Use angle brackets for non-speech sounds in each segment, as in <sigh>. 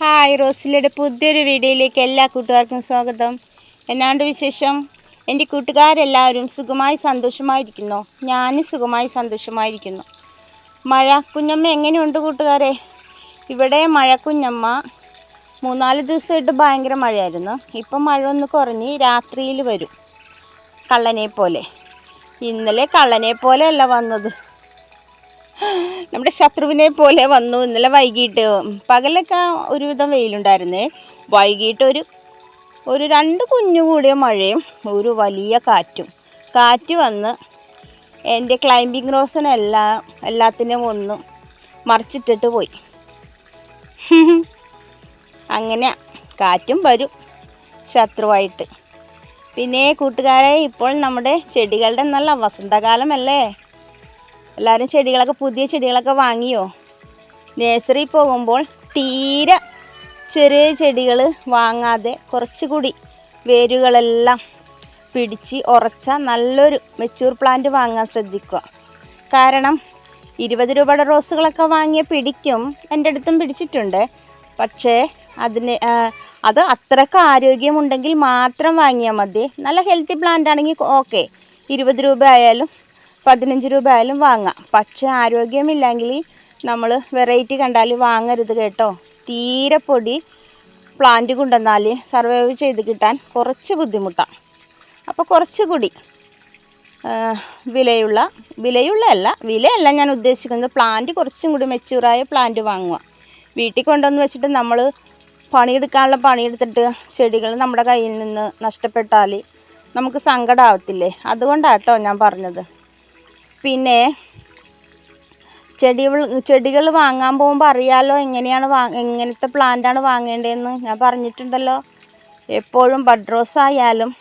Hi റോസിലയുടെ പുതിയൊരു വീഡിയോയിലേക്ക് എല്ലാ കൂട്ടുകാർക്കും സ്വാഗതം. എന്നാണ്ട് വിശേഷം? എന്റെ കൂട്ടുകാരെല്ലാവരും സുഖമായി സന്തോഷമായിരിക്കുന്നു. ഞാനും സുഖമായി സന്തോഷമായിരിക്കുന്നു. മഴ കുഞ്ഞമ്മ എങ്ങനെയുണ്ട് കൂട്ടുകാരെ? ഇവിടെ മഴ കുഞ്ഞമ്മ. മൂന്നാൽ ദിവസമായിട്ട് ഭയങ്കര മഴയായിരുന്നു. ഇപ്പം മഴ ഒന്ന് കുറഞ്ഞ് രാത്രിയിൽ വരും. കള്ളനെ പോലെ. ഇന്നലെ കള്ളനെ പോലെയല്ല വന്നത്. നമ്മുടെ ശത്രുവിനെ പോലെ വന്നു. ഇന്നലെ വൈകിട്ട് പകലൊക്കെ ഒരുവിധം വെയിലുണ്ടായിരുന്നേ. വൈകിട്ട് ഒരു ഒരു രണ്ട് കുഞ്ഞു കൂടിയ മഴയും ഒരു വലിയ കാറ്റും. കാറ്റ് വന്ന് എന്റെ ക്ലൈമ്പിംഗ് റോസിനെല്ലാം എല്ലാത്തിനും ഒന്ന് മറിച്ചിട്ടിട്ട് പോയി. <laughs> അങ്ങനെ കാറ്റും വരും ശത്രുവായിട്ട്. പിന്നെ കൂട്ടുകാരെ ഇപ്പോൾ നമ്മുടെ ചെടികളുടെ നല്ല വസന്തകാലമല്ലേ? എല്ലാവരും ചെടികളൊക്കെ പുതിയ ചെടികളൊക്കെ വാങ്ങിയോ? നേഴ്സറി പോകുമ്പോൾ തീരെ ചെറിയ ചെടികൾ വാങ്ങാതെ കുറച്ചുകൂടി വേരുകളെല്ലാം പിടിച്ച് ഉറച്ച നല്ലൊരു മെച്ചൂർ പ്ലാന്റ് വാങ്ങാൻ ശ്രദ്ധിക്കുക. കാരണം ഇരുപത് രൂപയുടെ റോസുകളൊക്കെ വാങ്ങിയ പിടിക്കും എന്റെ അടുത്തും പിടിച്ചിട്ടുണ്ട്. പക്ഷേ അതിന് അത് അത്രയ്ക്ക് ആരോഗ്യമുണ്ടെങ്കിൽ മാത്രം വാങ്ങിയാൽ മതി. നല്ല ഹെൽത്തി പ്ലാന്റ് ആണെങ്കിൽ ഓക്കെ. ഇരുപത് രൂപ ആയാലും പതിനഞ്ച് രൂപ ആയാലും വാങ്ങാം. പക്ഷേ ആരോഗ്യമില്ലെങ്കിൽ നമ്മൾ വെറൈറ്റി കണ്ടാൽ വാങ്ങരുത് കേട്ടോ. തീരെ പൊടി പ്ലാന്റ് കൊണ്ടുവന്നാൽ സർവൈവ് ചെയ്ത് കിട്ടാൻ കുറച്ച് ബുദ്ധിമുട്ടാണ് അപ്പോൾ കുറച്ചുകൂടി കൂടി വിലയുള്ള വിലയുള്ള അല്ല വിലയല്ല ഞാൻ ഉദ്ദേശിക്കുന്നത് പ്ലാന്റ് കുറച്ചും കൂടി മെച്യൂറായ പ്ലാന്റ് വാങ്ങുക. വീട്ടിൽ കൊണ്ടുവന്ന് വെച്ചിട്ട് നമ്മൾ പണിയെടുക്കാനുള്ള പണിയെടുത്തിട്ട് ചെടികൾ നമ്മുടെ കയ്യിൽ നിന്ന് നഷ്ടപ്പെട്ടാൽ നമുക്ക് സങ്കടമാവത്തില്ലേ അതുകൊണ്ടാട്ടോ ഞാൻ പറഞ്ഞത്. പിന്നെ ചെടികൾ ചെടികൾ വാങ്ങാൻ പോകുമ്പോൾ അറിയാലോ എങ്ങനെയാണ് വാ എങ്ങനത്തെ പ്ലാന്റാണ് വാങ്ങേണ്ടതെന്ന്. ഞാൻ പറഞ്ഞിട്ടുണ്ടല്ലോ. എപ്പോഴും ബഡ് റോസ് ആയാലും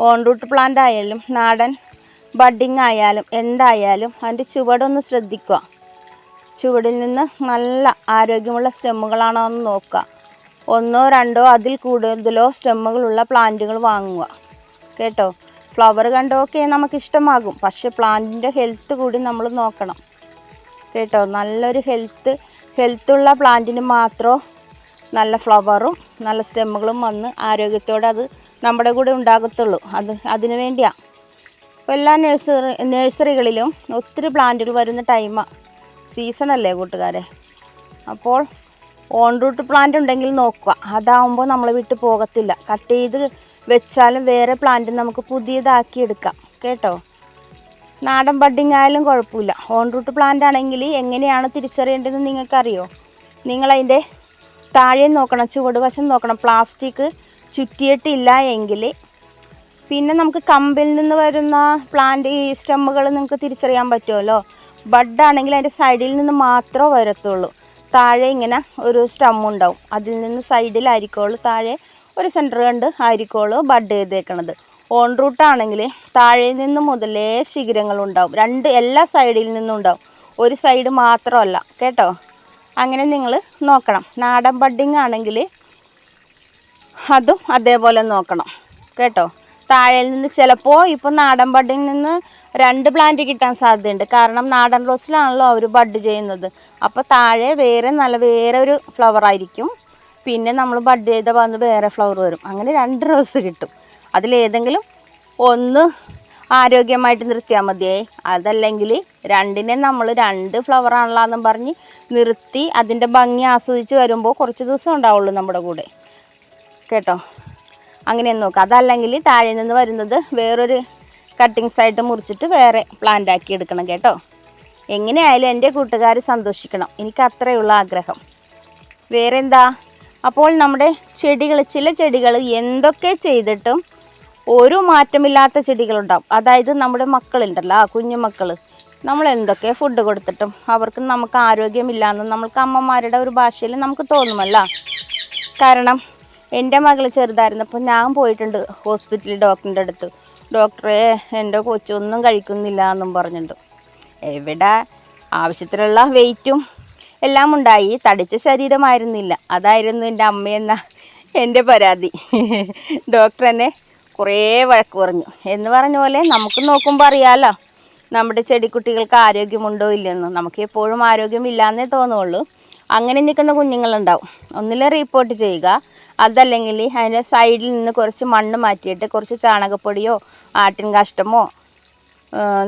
ഓൺ റൂട്ട് പ്ലാന്റ് ആയാലും നാടൻ ബഡിങ് ആയാലും എന്തായാലും അതിന്റെ ചുവടൊന്ന് ശ്രദ്ധിക്കുക. ചുവടിൽ നിന്ന് നല്ല ആരോഗ്യമുള്ള സ്റ്റെമ്മുകളാണോ എന്ന് നോക്കുക. ഒന്നോ രണ്ടോ അതിൽ കൂടുതലോ സ്റ്റെമ്മുകളുള്ള പ്ലാന്റുകൾ വാങ്ങുക. കേട്ടോ? ഫ്ലവർ കണ്ടൊക്കെ നമുക്ക് ഇഷ്ടമാകും പക്ഷേ പ്ലാന്റിന്റെ ഹെൽത്ത് കൂടി നമ്മൾ നോക്കണം. കേട്ടോ? നല്ലൊരു ഹെൽത്ത് ഹെൽത്തുള്ള പ്ലാന്റിന് മാത്രമേ നല്ല ഫ്ലവറും നല്ല സ്റ്റെമ്മുകളും വന്ന് ആരോഗ്യത്തോടെ അത് നമ്മുടെ കൂടെ ഉണ്ടാകത്തുള്ളൂ. അത് അതിനു വേണ്ടിയാണ് ഇപ്പോൾ എല്ലാ നഴ്സറി നഴ്സറികളിലും ഒത്തിരി പ്ലാന്റുകൾ വരുന്ന ടൈമാണ് സീസണല്ലേ കൂട്ടുകാരെ? അപ്പോൾ ഓൺ റൂട്ട് പ്ലാന്റ് ഉണ്ടെങ്കിൽ നോക്കുക. അതാവുമ്പോൾ നമ്മളെ വിട്ട് പോകത്തില്ല. കട്ട് ചെയ്ത് വെച്ചാലും വേറെ പ്ലാന്റ് നമുക്ക് പുതിയതാക്കി എടുക്കാം. കേട്ടോ? നാടൻ ബഡിങ് ആയാലും കുഴപ്പമില്ല. ഓൺ റൂട്ട് പ്ലാന്റ് ആണെങ്കിൽ എങ്ങനെയാണ് തിരിച്ചറിയേണ്ടതെന്ന് നിങ്ങൾക്കറിയോ? നിങ്ങളതിന്റെ താഴെ നോക്കണം ചുവട് വശം നോക്കണം. പ്ലാസ്റ്റിക് ചുറ്റിയിട്ടില്ല എങ്കിൽ പിന്നെ നമുക്ക് കമ്പിൽ നിന്ന് വരുന്ന പ്ലാന്റ് ഈ സ്റ്റെമ്മുകൾ നിങ്ങൾക്ക് തിരിച്ചറിയാൻ പറ്റുമല്ലോ. ബഡ് ആണെങ്കിൽ അതിന്റെ സൈഡിൽ നിന്ന് മാത്രമേ വരത്തുള്ളൂ. താഴെ ഇങ്ങനെ ഒരു സ്റ്റം ഉണ്ടാവും. അതിൽ നിന്ന് സൈഡിലായിരിക്കുള്ളൂ താഴെ ഒരു സെന്റർ കണ്ട് ആയിരിക്കുള്ളൂ ബഡ് ചെയ്തേക്കണത്. ഓൺ റൂട്ടാണെങ്കിൽ താഴെ നിന്ന് മുതലേ ശിഖരങ്ങളുണ്ടാവും രണ്ട് എല്ലാ സൈഡിൽ നിന്നും ഉണ്ടാവും. ഒരു സൈഡ് മാത്രമല്ല കേട്ടോ? അങ്ങനെ നിങ്ങൾ നോക്കണം. നാടൻ ബഡ്ഡിങ് ആണെങ്കിൽ അതും അതേപോലെ നോക്കണം കേട്ടോ? താഴെ നിന്ന് ചിലപ്പോൾ ഇപ്പോൾ നാടൻ ബഡിൽ നിന്ന് രണ്ട് പ്ലാന്റ് കിട്ടാൻ സാധ്യതയുണ്ട്. കാരണം നാടൻ റോസിലാണല്ലോ അവർ ബഡ് ചെയ്യുന്നത്. അപ്പോൾ താഴെ വേറെ നല്ല വേറെ ഒരു ഫ്ലവർ ആയിരിക്കും. പിന്നെ നമ്മൾ ബഡ് ചെയ്ത വന്ന് വേറെ ഫ്ലവർ വരും. അങ്ങനെ രണ്ട് റോസ് കിട്ടും. അതിലേതെങ്കിലും ഒന്ന് ആരോഗ്യമായിട്ട് നിർത്തിയാൽ മതിയേ അതല്ലെങ്കിൽ രണ്ടിനെ നമ്മൾ രണ്ട് ഫ്ലവർ ആണല്ലോ എന്നും പറഞ്ഞ് നിർത്തി അതിന്റെ ഭംഗി ആസ്വദിച്ച് വരുമ്പോൾ കുറച്ച് ദിവസം ഉണ്ടാവുള്ളൂ നമ്മുടെ കൂടെ. കേട്ടോ? അങ്ങനെ നോക്കുക അതല്ലെങ്കിൽ താഴെ നിന്ന് വരുന്നത് വേറൊരു കട്ടിങ്സ് ആയിട്ട് മുറിച്ചിട്ട് വേറെ പ്ലാന്റ് ആക്കി എടുക്കണം കേട്ടോ. എങ്ങനെയായാലും എന്റെ കൂട്ടുകാർ സന്തോഷിക്കണം. എനിക്ക് അത്രയുള്ള ആഗ്രഹം. വേറെ എന്താ അപ്പോൾ നമ്മുടെ ചെടികൾ ചില ചെടികൾ എന്തൊക്കെ ചെയ്തിട്ടും ഒരു മാറ്റമില്ലാത്ത ചെടികളുണ്ടാവും. അതായത് നമ്മുടെ മക്കളുണ്ടല്ലോ ആ കുഞ്ഞു മക്കൾ നമ്മൾ എന്തൊക്കെ ഫുഡ് കൊടുത്തിട്ടും അവർക്ക് നമുക്ക് ആരോഗ്യമില്ലാന്ന് നമ്മൾക്ക് അമ്മമാരുടെ ഒരു ഭാഷയിൽ നമുക്ക് തോന്നുമല്ല. കാരണം എന്റെ മകൾ ചെറുതായിരുന്നപ്പോൾ ഞാൻ പോയിട്ടുണ്ട് ഹോസ്പിറ്റലിൽ ഡോക്ടറിന്റെ അടുത്ത്. ഡോക്ടറെ എന്റെ കൊച്ചൊന്നും കഴിക്കുന്നില്ല എന്നും പറഞ്ഞിട്ടുണ്ട്. എവിടെ ആവശ്യത്തിനുള്ള വെയിറ്റും എല്ലാം ഉണ്ടായി തടിച്ച ശരീരമായിരുന്നില്ല. അതായിരുന്നു എന്റെ അമ്മയെന്ന എന്റെ പരാതി. ഡോക്ടർ എന്നെ കുറേ വഴക്ക് പറഞ്ഞു. എന്ന് പറഞ്ഞ പോലെ നമുക്ക് നോക്കുമ്പോൾ അറിയാമല്ലോ നമ്മുടെ ചെടിക്കുട്ടികൾക്ക് ആരോഗ്യമുണ്ടോ ഇല്ലെന്ന് നമുക്ക് എപ്പോഴും ആരോഗ്യമില്ലാന്നേ തോന്നുള്ളൂ. അങ്ങനെ നിൽക്കുന്ന കുഞ്ഞുങ്ങളുണ്ടാവും. ഒന്നിലെ റിപ്പോർട്ട് ചെയ്യുക അതല്ലെങ്കിൽ അതിന്റെ സൈഡിൽ നിന്ന് കുറച്ച് മണ്ണ് മാറ്റിയിട്ട് കുറച്ച് ചാണകപ്പൊടിയോ ആട്ടിൻ കാഷ്ടമോ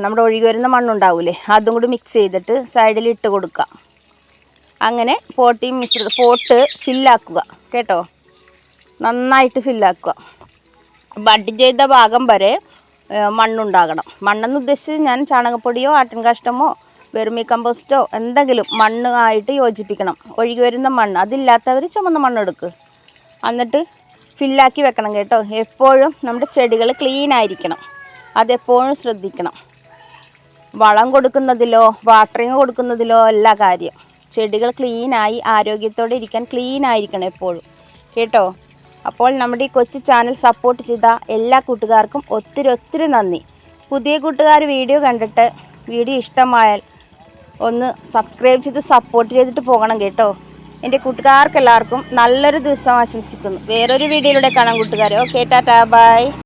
നമ്മുടെ ഒഴുകി വരുന്ന മണ്ണുണ്ടാവില്ലേ അതും കൂടി മിക്സ് ചെയ്തിട്ട് സൈഡിൽ ഇട്ട് കൊടുക്കുക. അങ്ങനെ പോട്ടിയും മിക്സ് പോട്ട് ഫില്ലാക്കുക. കേട്ടോ? നന്നായിട്ട് ഫില്ലാക്കുക. ബഡ് ചെയ്ത ഭാഗം വരെ മണ്ണുണ്ടാകണം. മണ്ണെന്ന് ഉദ്ദേശിച്ച് ഞാൻ ചാണകപ്പൊടിയോ ആട്ടിൻ കാഷ്ടമോ വെർമി കമ്പോസ്റ്റോ എന്തെങ്കിലും മണ്ണ് ആയിട്ട് യോജിപ്പിക്കണം. ഒഴുകി വരുന്ന മണ്ണ്. അതില്ലാത്തവർ ചുമന്ന മണ്ണ് എടുക്കുക എന്നിട്ട് ഫില്ലാക്കി വെക്കണം കേട്ടോ. എപ്പോഴും നമ്മുടെ ചെടികൾ ക്ലീൻ ആയിരിക്കണം. അതെപ്പോഴും ശ്രദ്ധിക്കണം. വളം കൊടുക്കുന്നതിലോ വാട്ടറിങ് കൊടുക്കുന്നതിലോ എല്ലാ കാര്യം. ചെടികൾ ക്ലീനായി ആരോഗ്യത്തോടെ ഇരിക്കാൻ ക്ലീൻ ആയിരിക്കണം എപ്പോഴും. കേട്ടോ? അപ്പോൾ നമ്മുടെ ഈ കൊച്ചു ചാനൽ സപ്പോർട്ട് ചെയ്ത എല്ലാ കൂട്ടുകാർക്കും ഒത്തിരി ഒത്തിരി നന്ദി. പുതിയ കൂട്ടുകാർ വീഡിയോ കണ്ടിട്ട് വീഡിയോ ഇഷ്ടമായാൽ ഒന്ന് സബ്സ്ക്രൈബ് ചെയ്ത് സപ്പോർട്ട് ചെയ്തിട്ട് പോകണം കേട്ടോ. എന്റെ കൂട്ടുകാർക്കെല്ലാവർക്കും നല്ലൊരു ദിവസം ആശംസിക്കുന്നു. വേറൊരു വീഡിയോയിലൂടെ കാണാം കൂട്ടുകാരെ. Okay tata bye.